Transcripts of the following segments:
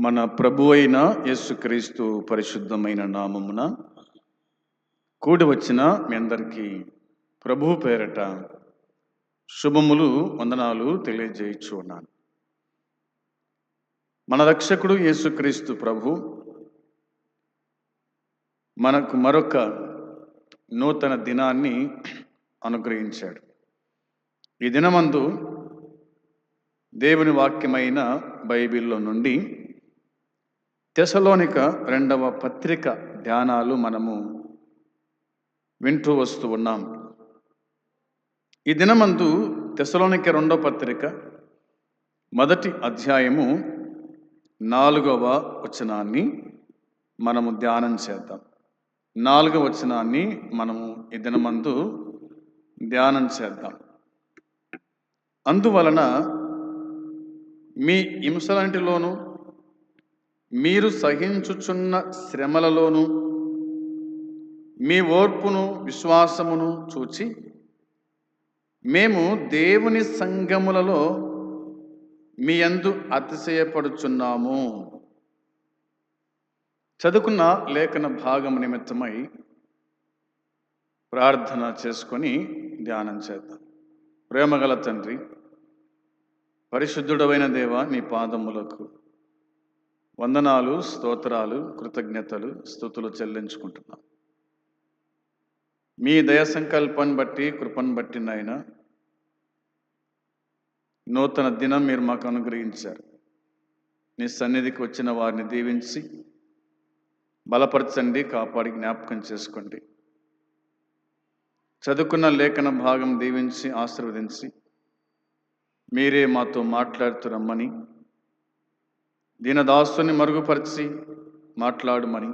మన ప్రభు అయిన యేసుక్రీస్తు పరిశుద్ధమైన నామమున కూడి వచ్చిన మీ అందరికీ ప్రభు పేరట శుభములు వందనాలు తెలియజేయచ్చు ఉన్నాను. మన రక్షకుడు యేసుక్రీస్తు ప్రభు మనకు మరొక నూతన దినాన్ని అనుగ్రహించాడు. ఈ దినమందు దేవుని వాక్యమైన బైబిల్లో నుండి తెసలోనిక రెండవ పత్రిక ధ్యానాలు మనము వింటూ వస్తూ ఉన్నాం. ఈ దినమందు తెసలోనిక రెండవ పత్రిక మొదటి అధ్యాయము నాలుగవ వచనాన్ని మనము ధ్యానం చేద్దాం. నాలుగవ వచనాన్ని మనము ఈ దినమందు ధ్యానం చేద్దాం. అందువలన మీ హింసలంటిలోనూ మీరు సహించుచున్న శ్రమలలోనూ మీ ఓర్పును విశ్వాసమును చూచి మేము దేవుని సంగములలో మీ అందు అతిశయపడుచున్నాము. చదువుకున్న లేఖన భాగం నిమిత్తమై ప్రార్థన చేసుకొని ధ్యానం చేద్దాం. ప్రేమగల తండ్రి పరిశుద్ధుడమైన దేవ నీ పాదములకు వందనాలు స్తోత్రాలు కృతజ్ఞతలు స్థుతులు చెల్లించుకుంటున్నాం. మీ దయ సంకల్పాన్ని బట్టి కృపను బట్టి నాయన నూతన దినం మీరు మాకు అనుగ్రహించారు. నీ సన్నిధికి వచ్చిన వారిని దీవించి బలపరచండి కాపాడి జ్ఞాపకం చేసుకోండి. చదువుకున్న లేఖన భాగం దీవించి ఆశీర్వదించి మీరే మాతో మాట్లాడుతూ రమ్మని దీనదాసుని మరుగుపరిచి మాట్లాడుమని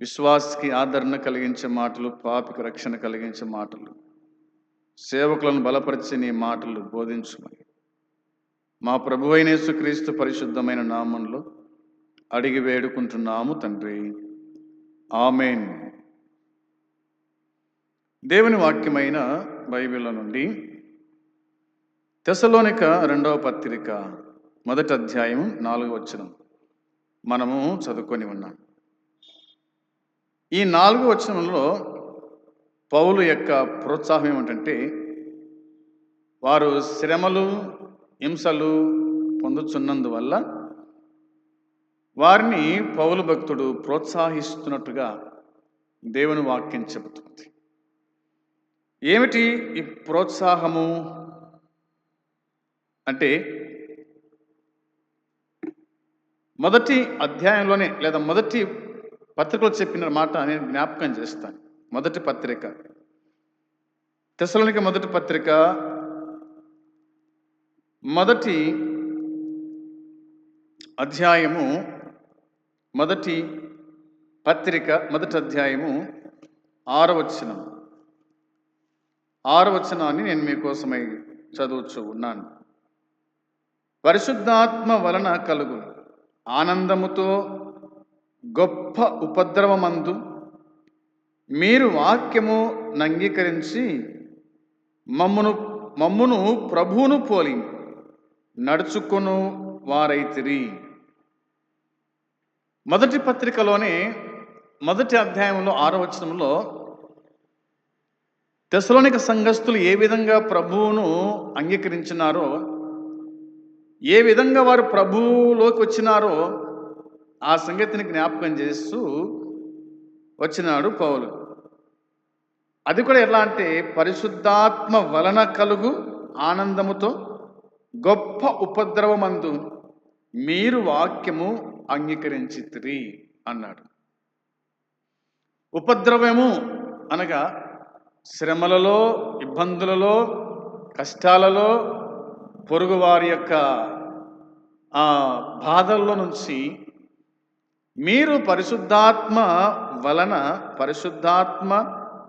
విశ్వాసకి ఆదరణ కలిగించే మాటలు పాపికి రక్షణ కలిగించే మాటలు. సేవకులను బలపరిచి నీ మాటలు బోధించుమని మా ప్రభు యేసుక్రీస్తు పరిశుద్ధమైన నామంలో అడిగి వేడుకుంటున్నాము తండ్రి. ఆమెన్. దేవుని వాక్యమైన బైబిల్ నుండి తెసలోనిక రెండవ పత్రిక మొదటి అధ్యాయం నాలుగు వచనం. మనము చదువుకొని ఉన్నాం. ఈ నాలుగు వచనంలో పౌలు యొక్క ప్రోత్సాహం ఏమిటంటే వారు శ్రమలు హింసలు పొందుచున్నందువల్ల వారిని పౌలు భక్తుడు ప్రోత్సాహిస్తున్నట్టుగా దేవుని వాక్యం చెబుతుంది. ఏమిటి ఈ ప్రోత్సాహము? అంటే మొదటి అధ్యాయంలోనే లేదా మొదటి పత్రికలో చెప్పిన మాట నేను జ్ఞాపకం చేస్తాను. మొదటి పత్రిక. తెసలోనిక మొదటి పత్రిక. మొదటి అధ్యాయము. మొదటి పత్రిక మొదటి అధ్యాయము ఆరవచనం. ఆరవచనాన్ని నేను మీకోసమై చదువుచు ఉన్నాను. పరిశుద్ధాత్మ వలన కలుగు ఆనందముతో గొప్ప ఉపద్రవమందు మీరు వాక్యము నంగీకరించి మమ్మును మమ్మును ప్రభువును పోలి నడుచుకొను వారైతిరి. మొదటి పత్రికలోనే మొదటి అధ్యాయంలో ఆరో వచనంలో తెసలోనిక సంఘస్థులు ఏ విధంగా ప్రభువును అంగీకరించినారో ఏ విధంగా వారు ప్రభువులోకి వచ్చినారో ఆ సంగతిని జ్ఞాపకం చేస్తూ వచ్చినాడు పౌలు. అది కూడా ఎలా అంటే పరిశుద్ధాత్మ వలన కలుగు ఆనందముతో గొప్ప ఉపద్రవమందు మీరు వాక్యము అంగీకరించితిరి అన్నాడు. ఉపద్రవము అనగా శ్రమలలో ఇబ్బందులలో కష్టాలలో పొరుగువారి యొక్క ఆ బాధల్లో నుంచి మీరు పరిశుద్ధాత్మ వలన పరిశుద్ధాత్మ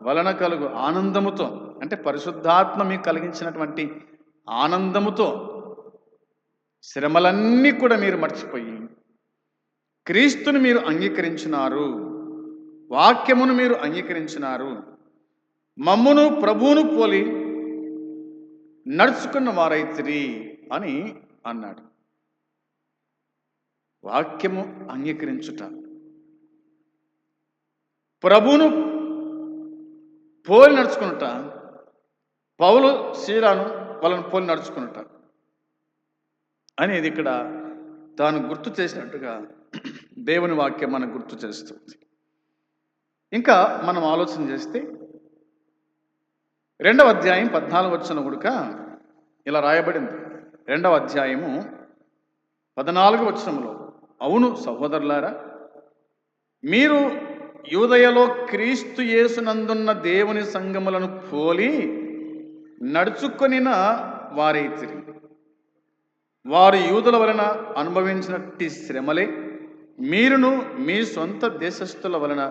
వలన కలుగు ఆనందముతో అంటే పరిశుద్ధాత్మ మీకు కలిగించినటువంటి ఆనందముతో శ్రమలన్నీ కూడా మీరు మర్చిపోయి క్రీస్తుని మీరు అంగీకరించినారు వాక్యమును మీరు అంగీకరించినారు మమ్మును ప్రభువును పోలి నడుచుకున్న వారైతిరి అని అన్నాడు. వాక్యము అంగీకరించుట. ప్రభువును పోలి నడుచుకున్నట పౌలు శీలాను వాళ్ళను పోలి నడుచుకున్నట అనేది ఇక్కడ తాను గుర్తు చేసినట్టుగా దేవుని వాక్యం మనకు గుర్తు చేస్తుంది. ఇంకా మనం ఆలోచన చేస్తే రెండవ అధ్యాయం పద్నాలుగు వచ్చిన గుడుక ఇలా రాయబడింది. రెండవ అధ్యాయము పద్నాలుగు వచనంలో అవును సహోదరులారా మీరు యూదయలో క్రీస్తు యేసునందున్న దేవుని సంగములను పోలి నడుచుకొనిన వారైతిరి వారు యూదుల వలన అనుభవించినట్టి శ్రమలే మీరును మీ సొంత దేశస్థుల వలన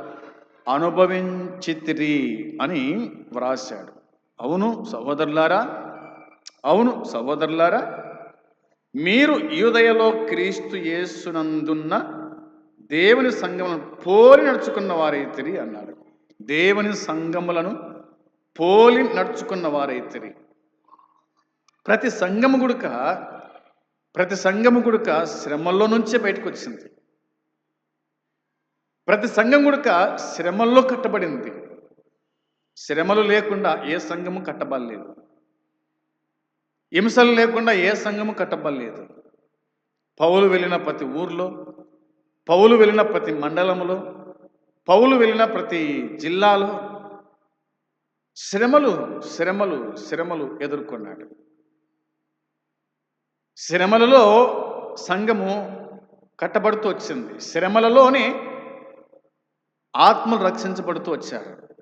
అనుభవించితిరి అని వ్రాశాడు. అవును సహోదరులారా? అవును సహోదరులారా మీరు యూదయలో క్రీస్తు యేసునందున్న దేవుని సంగములను పోలి నడుచుకున్న వారైతిరి అన్నాడు. దేవుని సంగములను పోలి నడుచుకున్న వారైతిరి. ప్రతి సంఘము గుడుక ప్రతి సంఘము గుడుక శ్రమల్లో నుంచే బయటకు వచ్చింది ప్రతి సంఘం గుడుక శ్రమల్లో కట్టబడింది. శ్రమలు లేకుండా ఏ సంఘము కట్టబడలేదు. హింసలు లేకుండా ఏ సంఘము కట్టబడలేదు. పౌలు వెళ్ళిన ప్రతి ఊర్లో పౌలు వెళ్ళిన ప్రతి మండలంలో పౌలు వెళ్ళిన ప్రతి జిల్లాలో శ్రమలు శ్రమలు శ్రమలు ఎదుర్కొన్నాడు. శ్రమలలో సంఘము కట్టబడుతూ వచ్చింది. శ్రమలలోనే ఆత్మలు రక్షించబడుతూ వచ్చారు.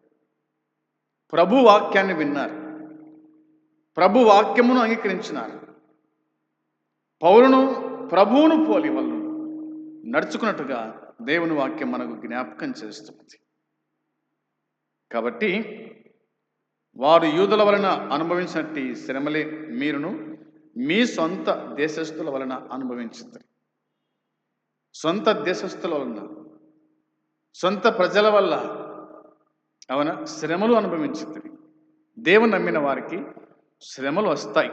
ప్రభు వాక్యాన్ని విన్నారు. ప్రభు వాక్యమును అంగీకరించినారు. పౌరును ప్రభువును పోలి వాళ్ళు నడుచుకున్నట్టుగా దేవుని వాక్యం మనకు జ్ఞాపకం చేస్తుంది. కాబట్టి వారు యూదుల వలన అనుభవించినట్టు ఈ శ్రమలే మీరును మీ సొంత దేశస్థుల వలన అనుభవించింది. సొంత దేశస్థుల వలన సొంత ప్రజల వల్ల అవున? శ్రమలు అనుభవించింది. దేవుని నమ్మిన వారికి శ్రమలు వస్తాయి.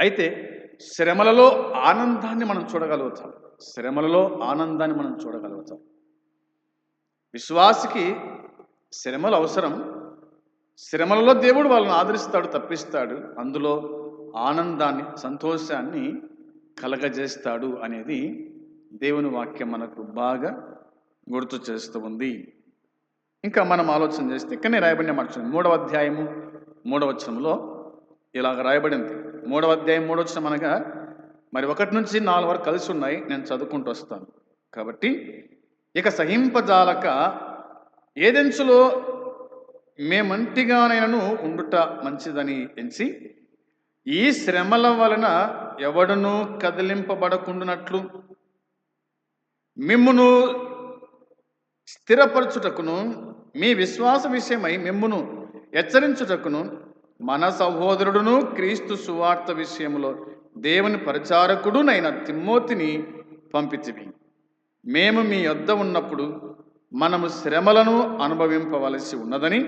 అయితే శ్రమలలో ఆనందాన్ని మనం చూడగలుగుతాం. శ్రమలలో ఆనందాన్ని మనం చూడగలుగుతాం. విశ్వాసికి శ్రమలు అవసరం. శ్రమలలో దేవుడు వాళ్ళని ఆదరిస్తాడు తప్పిస్తాడు. అందులో ఆనందాన్ని సంతోషాన్ని కలగజేస్తాడు అనేది దేవుని వాక్యం మనకు బాగా గుర్తు చేస్తూ ఉంది. ఇంకా మనం ఆలోచన చేస్తే ఇక్కడనే రాయబడిన మాట మూడవ అధ్యాయము మూడవచనంలో ఇలాగ రాయబడింది. మూడవ అధ్యాయం మూడవచనం అనగా మరి ఒకటి నుంచి నాలుగు వరకు కలిసి ఉన్నాయి నేను చదువుకుంటూ వస్తాను. కాబట్టి ఇక సహింపజాలక ఏదెంచులో మేమంటిగానైనను ఉండుట మంచిదని ఎంచి ఈ శ్రమల వలన ఎవడునూ కదిలింపబడకుండునట్లు. మిమ్మును స్థిరపరచుటకును మీ విశ్వాస విషయమై మిమ్మును హెచ్చరించుటకును మన సహోదరుడును క్రీస్తు సువార్త విషయంలో దేవుని పరిచారకుడునైన తిమ్మోతిని పంపితివి మేము మీ యొద్ద ఉన్నప్పుడు మనము శ్రమలను అనుభవింపవలసి ఉన్నదని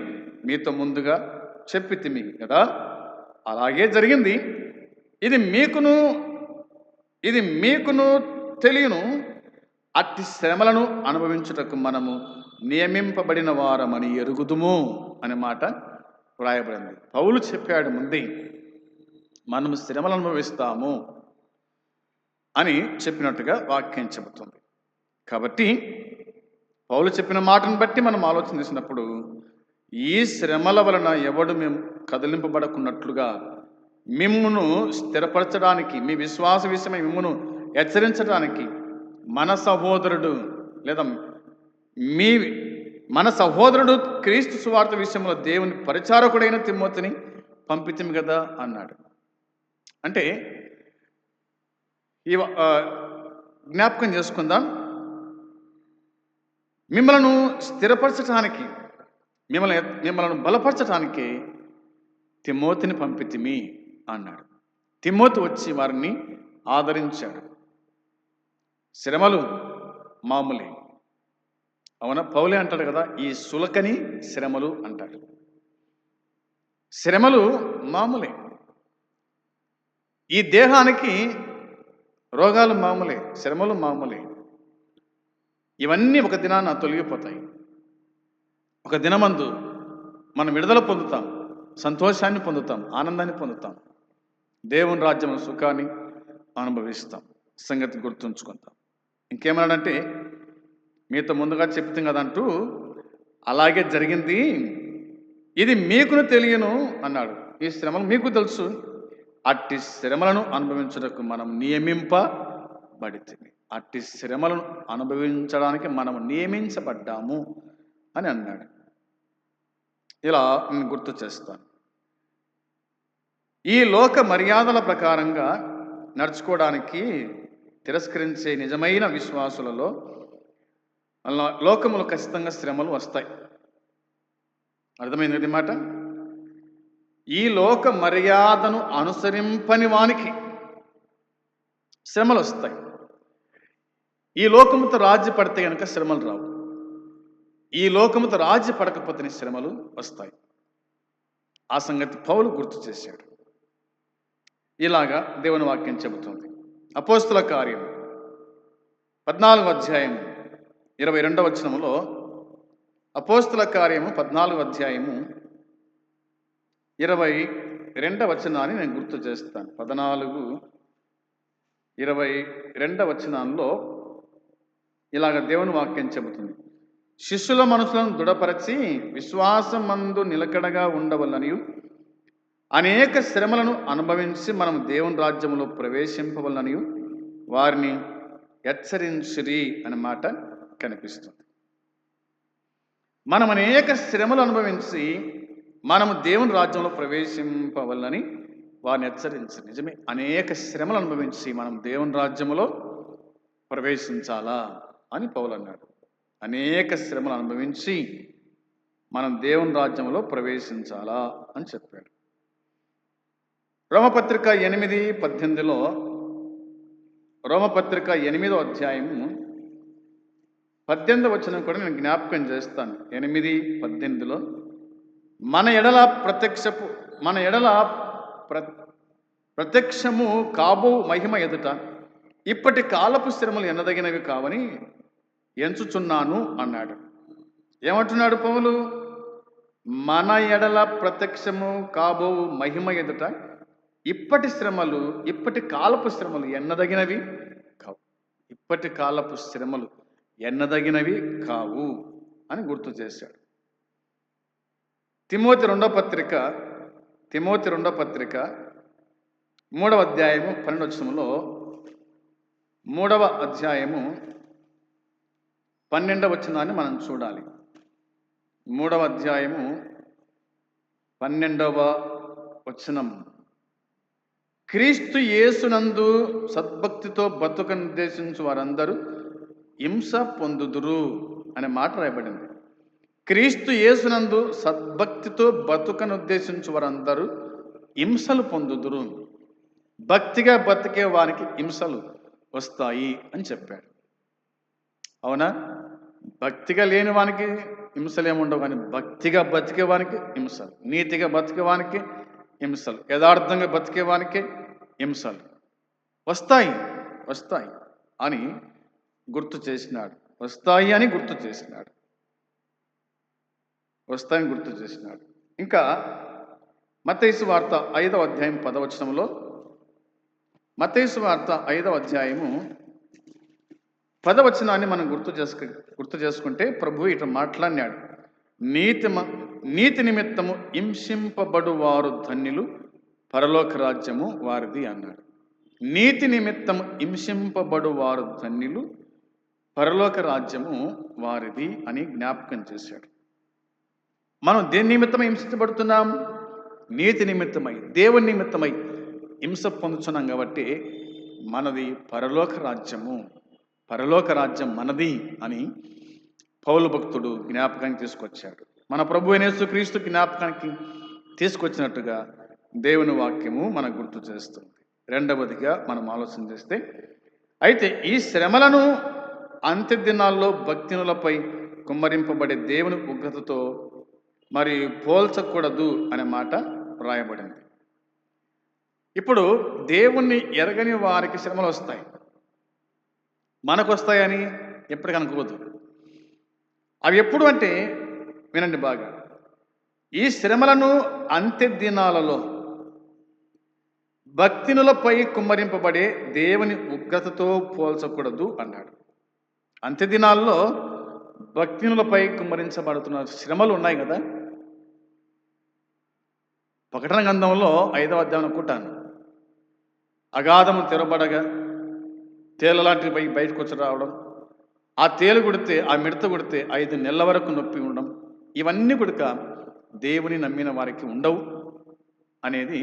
మీతో ముందుగా చెప్పితిమి కదా. అలాగే జరిగింది. ఇది మీకును ఇది మీకును తెలియను అట్టి శ్రమలను అనుభవించుటకు మనము నియమింపబడిన వారమని ఎరుగుదుము అనే మాట వ్రాయబడింది. పౌలు చెప్పాడు ముందే మనము శ్రమలు అనుభవిస్తాము అని చెప్పినట్టుగా వాక్యం చెబుతుంది. కాబట్టి పౌలు చెప్పిన మాటను బట్టి మనం ఆలోచన చేసినప్పుడు ఈ శ్రమల వలన ఎవడు మేము కదిలింపబడకున్నట్లుగా మిమ్మును స్థిరపరచడానికి మీ విశ్వాస విషయమై మిమ్మును హెచ్చరించడానికి మన సహోదరుడు లేదా మీ మన సహోదరుడు క్రీస్తు సువార్త విషయంలో దేవుని పరిచారకుడైన తిమ్మోతిని పంపితిమి కదా అన్నాడు. అంటే ఈ జ్ఞాపకం చేసుకుందాం. మిమ్మలను స్థిరపరచటానికి మిమ్మల్ని మిమ్మల్ని బలపరచటానికి తిమోతిని పంపితిమి అన్నాడు. తిమోతి వచ్చి వారిని ఆదరించాడు. శ్రమలు మామూలే. అవునా? పౌలే అంటాడు కదా ఈ సులకని శ్రమలు అంటాడు. శ్రమలు మామూలే. ఈ దేహానికి రోగాలు మామూలే శ్రమలు మామూలే. ఇవన్నీ ఒక దినాన తొలగిపోతాయి. ఒక దినమందు మనం విడుదల పొందుతాం సంతోషాన్ని పొందుతాం ఆనందాన్ని పొందుతాం. దేవుని రాజ్యం సుఖాన్ని అనుభవిస్తాం. సంగతి గుర్తుంచుకుంటాం ఇంకేమన్నాడంటే మీతో ముందుగా చెప్తాం కదంటూ అలాగే జరిగింది. ఇది మీకును తెలియను అన్నాడు. ఈ శ్రమలు మీకు తెలుసు. అట్టి శ్రమలను అనుభవించుటకు మనం నియమింపబడితే అట్టి శ్రమలను అనుభవించడానికి మనం నియమించబడ్డాము అని అన్నాడు. ఇలా నేను గుర్తు చేస్తాను. ఈ లోక మర్యాదల ప్రకారంగా నడుచుకోవడానికి తిరస్కరించే నిజమైన విశ్వాసులలో లోకములు ఖచ్చితంగా శ్రమలు వస్తాయి. అర్థమైంది మాట? ఈ లోక మర్యాదను అనుసరింపని వానికి శ్రమలు వస్తాయి. ఈ లోకముతో రాజ్య పడితే కనుక శ్రమలు రావు. ఈ లోకముతో రాజ్య పడకపోతే శ్రమలు వస్తాయి. ఆ సంగతి పౌలు గుర్తు చేశాడు. ఇలాగా దేవుని వాక్యం చెబుతుంది. అపోస్తుల కార్యం. పద్నాలుగు అధ్యాయం ఇరవై రెండవ వచనములో అపోస్తుల కార్యము పద్నాలుగు అధ్యాయము ఇరవై రెండవ వచనాన్ని నేను గుర్తు చేస్తాను. పద్నాలుగు ఇరవై రెండవ వచనాల్లో ఇలాగ దేవుని వాక్యం చెబుతుంది. శిష్యుల మనసులను దృఢపరచి విశ్వాసం మందు నిలకడగా ఉండవలనియు అనేక శ్రమలను అనుభవించి మనం దేవుని రాజ్యంలో ప్రవేశింపవలనని వారిని హెచ్చరించిరి అనే మాట కనిపిస్తుంది. మనం అనేక శ్రమలు అనుభవించి మనము దేవుని రాజ్యంలో ప్రవేశింపవలని వారిని హెచ్చరించారు. నిజమే అనేక శ్రమలు అనుభవించి మనం దేవుని రాజ్యములో ప్రవేశించాలా అని పౌలు అన్నాడు. అనేక శ్రమలు అనుభవించి మనం దేవుని రాజ్యంలో ప్రవేశించాలా అని చెప్పాడు. రోమపత్రిక ఎనిమిది పద్దెనిమిదిలో రోమపత్రిక ఎనిమిదో అధ్యాయము పద్దెనిమిది వచ్చిన కూడా నేను జ్ఞాపకం చేస్తాను. ఎనిమిది పద్దెనిమిదిలో మన ఎడల ప్రత్యక్షపు మన ఎడల ప్ర ప్రత్యక్షము కాబో మహిమ ఎదుట ఇప్పటి కాలపు శ్రమలు ఎన్నదగినవి కావని ఎంచుచున్నాను అన్నాడు. ఏమంటున్నాడు పౌలు? మన ఎడల ప్రత్యక్షము కాబో మహిమ ఎదుట ఇప్పటి శ్రమలు ఇప్పటి కాలపు శ్రమలు ఎన్నదగినవి? కావు. ఇప్పటి కాలపు శ్రమలు ఎన్నదగినవి? కావు అని గుర్తు చేశాడు. తిమోతి రెండో పత్రిక తిమోతి రెండో పత్రిక మూడవ అధ్యాయము పన్నెండవచనంలో మూడవ అధ్యాయము పన్నెండవ వచనాన్ని మనం చూడాలి. మూడవ అధ్యాయము పన్నెండవ వచనం. క్రీస్తు యేసునందు సద్భక్తితో బతుక నిర్దేశించు వారందరూ హింస పొందుదురు అనే మాట రాయబడింది. క్రీస్తు యేసునందు సద్భక్తితో బతుకను ఉద్దేశించు వారందరూ హింసలు పొందుదురు. భక్తిగా బతికే వారికి హింసలు వస్తాయి అని చెప్పాడు. అవునా? భక్తిగా లేని వానికి హింసలు ఏముండవు కానీ భక్తిగా బతికే వానికి హింసలు నీతిగా బతికే వానికి హింసలు. యథార్థంగా బతికేవానికే హింసలు. వస్తాయి వస్తాయి అని గుర్తు చేసినాడు. వస్తాయి అని గుర్తు చేసినాడు. వస్తాయని గుర్తు చేసినాడు. ఇంకా మతేసు వార్త ఐదవ అధ్యాయం పదవచనంలో మతేసు వార్త ఐదవ అధ్యాయము పదవచనాన్ని మనం గుర్తు చేసుకు గుర్తు చేసుకుంటే ప్రభు ఇట మాట్లాడినాడు. నీతి మ- నీతి నిమిత్తము హింసింపబడువారు ధన్యులు పరలోక రాజ్యము వారిది అన్నాడు. నీతి నిమిత్తము హింసింపబడువారు ధన్యులు పరలోక రాజ్యము వారిది అని జ్ఞాపకం చేశాడు. మనం దేని నిమిత్తం హింసించబడుతున్నాం? నీతి నిమిత్తమై దేవుని నిమిత్తమై హింస పొందుతున్నాం కాబట్టి మనది పరలోక రాజ్యము పరలోక రాజ్యం మనది అని పౌలు భక్తుడు జ్ఞాపకానికి తీసుకొచ్చాడు. మన ప్రభు అయిన క్రీస్తు జ్ఞాపకానికి తీసుకొచ్చినట్టుగా దేవుని వాక్యము మనకు గుర్తు చేస్తుంది. రెండవదిగా మనం ఆలోచన చేస్తే అయితే ఈ శ్రమలను అంత్య దినాల్లో భక్తినులపై కుమ్మరింపబడే దేవుని ఉగ్రతతో మరి పోల్చకూడదు అనే మాట రాయబడింది ఇప్పుడు దేవుణ్ణి ఎరగని వారికి శ్రమలు వస్తాయి మనకు వస్తాయని ఎప్పటికీ అనుకోవద్దు. అవి ఎప్పుడు అంటే వినండి బాగా. ఈ శ్రమలను అంత్య దినాలలో భక్తినులపై కుమ్మరింపబడే దేవుని ఉగ్రతతో పోల్చకూడదు అన్నాడు. అంత్య దినాల్లో భక్తినులపై కుమ్మరించబడుతున్న శ్రమలు ఉన్నాయి కదా? ప్రకటన గ్రంథంలో ఐదవ అధ్యాయం అనుకుంటాను అగాధము తెరబడగా తేలలాంటి పై బయటకు వచ్చి రావడం ఆ తేలు కొడితే ఆ మిడత కొడితే ఐదు నెలల వరకు నొప్పి ఉండడం. ఇవన్నీ కొడుక దేవుని నమ్మిన వారికి ఉండవు అనేది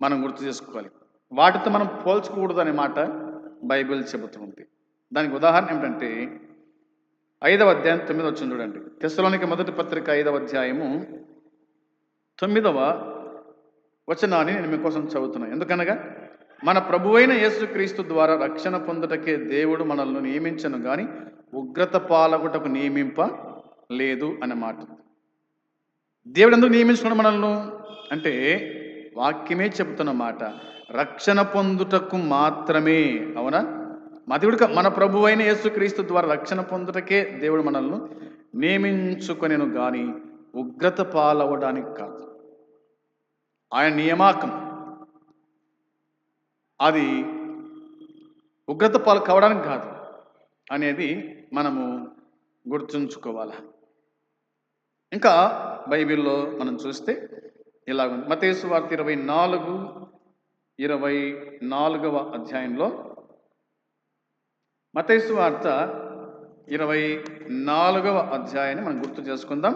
మనం గుర్తు చేసుకోవాలి. వాటితో మనం పోల్చకూడదు అనే మాట బైబిల్ చెబుతుంది. దానికి ఉదాహరణ ఏమిటంటే ఐదవ అధ్యాయం తొమ్మిదవ వచ్చింది చూడండి. తెస్సలోనికి మొదటి పత్రిక ఐదవ అధ్యాయము తొమ్మిదవ వచనాన్ని నేను మీకోసం చదువుతున్నాను ఎందుకనగా మన ప్రభువైన యేసుక్రీస్తు ద్వారా రక్షణ పొందుటకే దేవుడు మనల్ని నియమించను గాని ఉగ్రత పాలగుటకు నియమింప లేదు అనే మాట. దేవుడు ఎందుకు నియమించుకున్నాడు మనల్ని? అంటే వాక్యమే చెబుతున్న మాట. రక్షణ పొందుటకు మాత్రమే. అవునా? మా దేవుడు మన ప్రభు అయిన యేసుక్రీస్తు ద్వారా రక్షణ పొందుటకే దేవుడు మనల్ని నియమించుకొనేను కానీ ఉగ్రత పాలవడానికి కాదు. ఆయన నియమాకం. అది ఉగ్రత పాలు కావడానికి కాదు అనేది మనము గుర్తుంచుకోవాలి. ఇంకా బైబిల్లో మనం చూస్తే ఇలా ఉంది మతేసు వార్త ఇరవై నాలుగు ఇరవై నాలుగవ అధ్యాయంలో మతేసు వార్త ఇరవై నాలుగవ అధ్యాయాన్ని మనం గుర్తు చేసుకుందాం.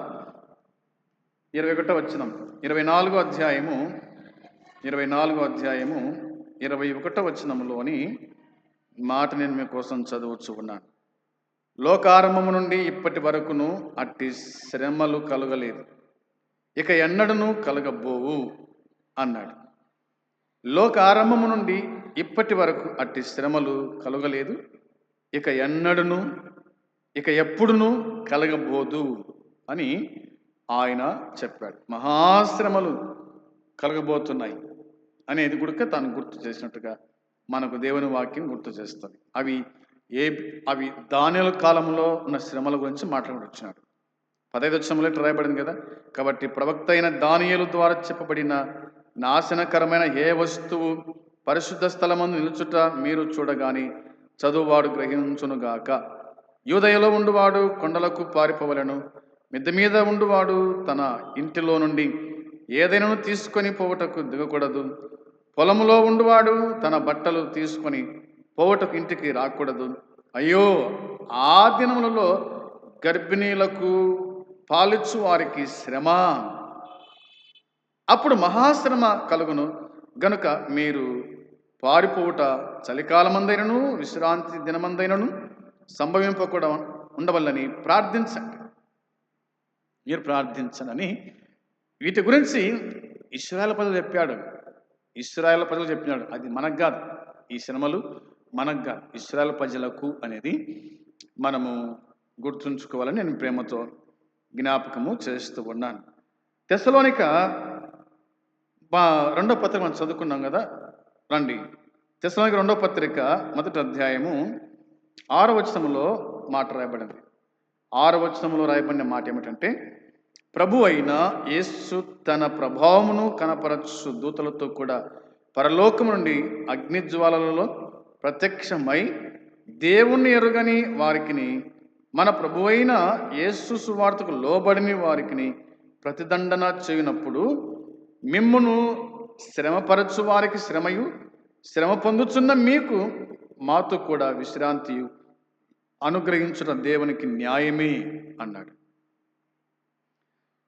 ఇరవై ఒకటో వచ్చినాం ఇరవై నాలుగో అధ్యాయము ఇరవై నాలుగో అధ్యాయము ఇరవై ఒకటో వచనంలోని మాట నేను మీకోసం చదవచ్చు ఉన్నాను లోకారంభము నుండి ఇప్పటి వరకును అట్టి శ్రమలు కలగలేదు. ఇక ఎన్నడను కలగబోవు అన్నాడు. లోకారంభము నుండి ఇప్పటి వరకు అట్టి శ్రమలు కలగలేదు. ఇక ఎన్నడను ఇక ఎప్పుడును కలగబోదు అని ఆయన చెప్పాడు. మహాశ్రమలు కలగబోతున్నాయి. అనేది కూడా తాను గుర్తు చేసినట్టుగా మనకు దేవుని వాక్యం గుర్తు చేస్తుంది. అవి ఏ అవి దానిల కాలంలో ఉన్న శ్రమల గురించి మాట్లాడుచున్నాడు పదహైదు వచ్చంలో రాయబడింది కదా? కాబట్టి ప్రవక్త అయిన దానియలు ద్వారా చెప్పబడిన నాశనకరమైన ఏ వస్తువు పరిశుద్ధ స్థలమందు నిలుచుట మీరు చూడగాని చదువువాడు గ్రహించునుగాక యూదయలో ఉండువాడు కొండలకు పారిపోవలను. మిద్ద మీద ఉండువాడు తన ఇంటిలో నుండి ఏదైనాను తీసుకొని పోవటకు దిగకూడదు. పొలములో ఉండువాడు తన బట్టలు తీసుకొని పోవటకు ఇంటికి రాకూడదు. అయ్యో ఆ దినములలో గర్భిణీలకు పాలిచ్చు వారికి శ్రమ. అప్పుడు మహాశ్రమ కలుగును. గనుక మీరు పారిపోవుట చలికాలమందైనను విశ్రాంతి దినమందైనను సంభవింపకూడా ఉండవల్లని ప్రార్థించండి. మీరు ప్రార్థించనని వీటి గురించి ఇస్రాయల్ పదవి చెప్పాడు. ఇస్రాయల్ ప్రజలు చెప్పినాడు. అది మనకు కాదు. ఈ శ్రమలు మనకు కాదు. ఇస్రాయల్ ప్రజలకు అనేది మనము గుర్తుంచుకోవాలని నేను ప్రేమతో జ్ఞాపకము చేస్తూ ఉన్నాను. తెసలోనిక మా రెండో పత్రిక మనం చదువుకున్నాం కదా? రండి. తెసలోనిక రెండో పత్రిక మొదటి అధ్యాయము ఆరో వచనంలో మాట రాయబడింది. ఆరో వచనంలో రాయబడిన మాట ఏమిటంటే ప్రభు అయిన యేస్సు తన ప్రభావమును కనపరచు దూతలతో కూడా పరలోకము నుండి అగ్నిజ్వాలలలో ప్రత్యక్షమై దేవుణ్ణి ఎరుగని వారికిని మన ప్రభు అయిన యేసు సువార్తకు లోబడిని వారికిని ప్రతిదండన చేయనప్పుడు మిమ్మును శ్రమపరచు వారికి శ్రమయు శ్రమ పొందుచున్న మీకు మాతో కూడా విశ్రాంతియు. అనుగ్రహించిన దేవునికి న్యాయమే అన్నాడు.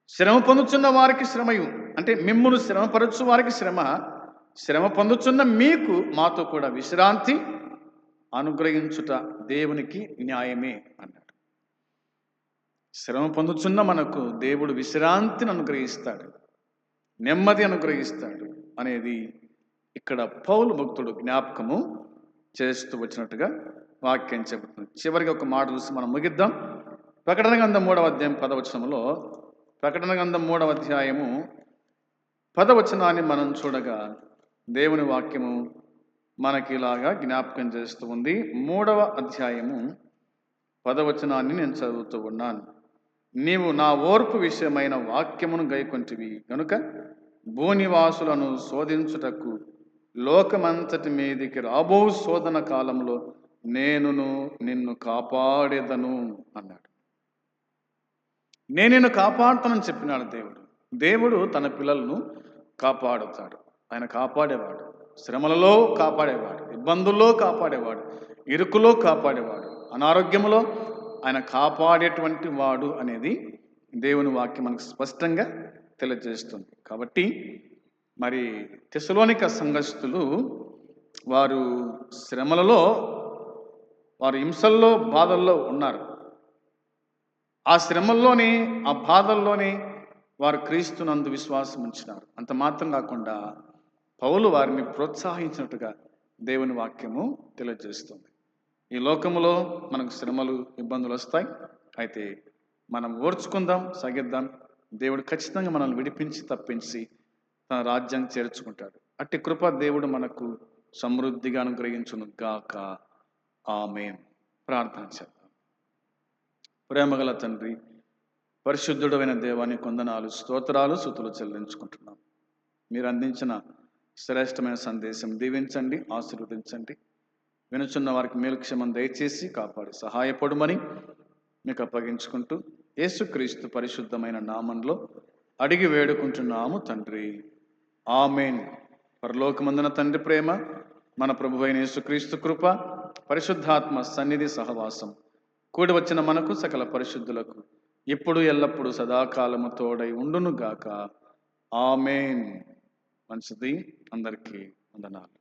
శ్రమ పొందుచున్న వారికి శ్రమయు. అంటే మిమ్మును శ్రమపరచు వారికి శ్రమ. శ్రమ పొందుచున్న మీకు మాతో కూడా విశ్రాంతి అనుగ్రహించుట దేవునికి న్యాయమే అన్నాడు శ్రమ పొందుచున్న మనకు దేవుడు విశ్రాంతిని అనుగ్రహిస్తాడు. నెమ్మది అనుగ్రహిస్తాడు అనేది ఇక్కడ పౌలు భక్తుడు జ్ఞాపకము చేస్తూ వచ్చినట్టుగా వాక్యం చెబుతుంది. చివరికి ఒక మాట చూసి మనం ముగిద్దాం. ప్రకటన గంధం మూడవ అధ్యాయం పదవచనంలో ప్రకటన గ్రంథం మూడవ అధ్యాయము పదవచనాన్ని మనం చూడగా దేవుని వాక్యము మనకి ఇలాగా జ్ఞాపకం చేస్తూ ఉంది. మూడవ అధ్యాయము పదవచనాన్ని నేను చదువుతూ ఉన్నాను. నీవు నా ఓర్పు విషయమైన వాక్యమును గైకొంటివి. కనుక భూనివాసులను శోధించుటకు లోకమంతటి మీదికి రాబో శోధన కాలంలో నేనును నిన్ను కాపాడేదను అన్నాడు. నేను నిన్ను కాపాడుతానని చెప్పినాడు దేవుడు. దేవుడు తన పిల్లలను కాపాడుతాడు. ఆయన కాపాడేవాడు. శ్రమలలో కాపాడేవాడు. ఇబ్బందుల్లో కాపాడేవాడు. ఇరుకులో కాపాడేవాడు. అనారోగ్యంలో ఆయన కాపాడేటువంటి వాడు అనేది దేవుని వాక్యం మనకు స్పష్టంగా తెలియజేస్తుంది. కాబట్టి మరి తెసలోనిక సంఘస్థులు వారు శ్రమలలో వారు హింసల్లో బాధల్లో ఉన్నారు. ఆ శ్రమల్లోని ఆ బాధల్లోని వారు క్రీస్తునందు విశ్వాసం ఉంచినారు. అంత మాత్రం కాకుండా పౌలు వారిని ప్రోత్సహించినట్టుగా దేవుని వాక్యము తెలియజేస్తుంది. ఈ లోకములో మనకు శ్రమలు ఇబ్బందులు వస్తాయి. అయితే మనం ఓర్చుకుందాం సగిద్దాం. దేవుడు ఖచ్చితంగా మనల్ని విడిపించి తప్పించి తన రాజ్యం చేర్చుకుంటాడు. అట్టి కృప దేవుడు మనకు సమృద్ధిగా అనుగ్రహించును గాక. ఆమె ప్రార్థన చేద్దాం. ప్రేమగల తండ్రి పరిశుద్ధుడైన దేవాని కొందనాలు స్తోత్రాలు సుతులు చెల్లించుకుంటున్నాం. మీరు అందించిన శ్రేష్టమైన సందేశం దీవించండి ఆశీర్వదించండి. వినుచున్న వారికి మేలుక్షేమం దయచేసి కాపాడి సహాయపడుమని మీకు అప్పగించుకుంటూ యేసుక్రీస్తు పరిశుద్ధమైన నామంలో అడిగి వేడుకుంటున్నాము తండ్రి. ఆమెన్. పరలోకమందున తండ్రి ప్రేమ మన ప్రభు అయిన యేసుక్రీస్తు కృప పరిశుద్ధాత్మ సన్నిధి సహవాసం కూడి వచ్చిన మనకు సకల పరిశుద్ధులకు ఇప్పుడు ఎల్లప్పుడూ సదాకాలము తోడై ఉండునుగాక. ఆమెన్. మంచిది అందరికీ వందనాలు.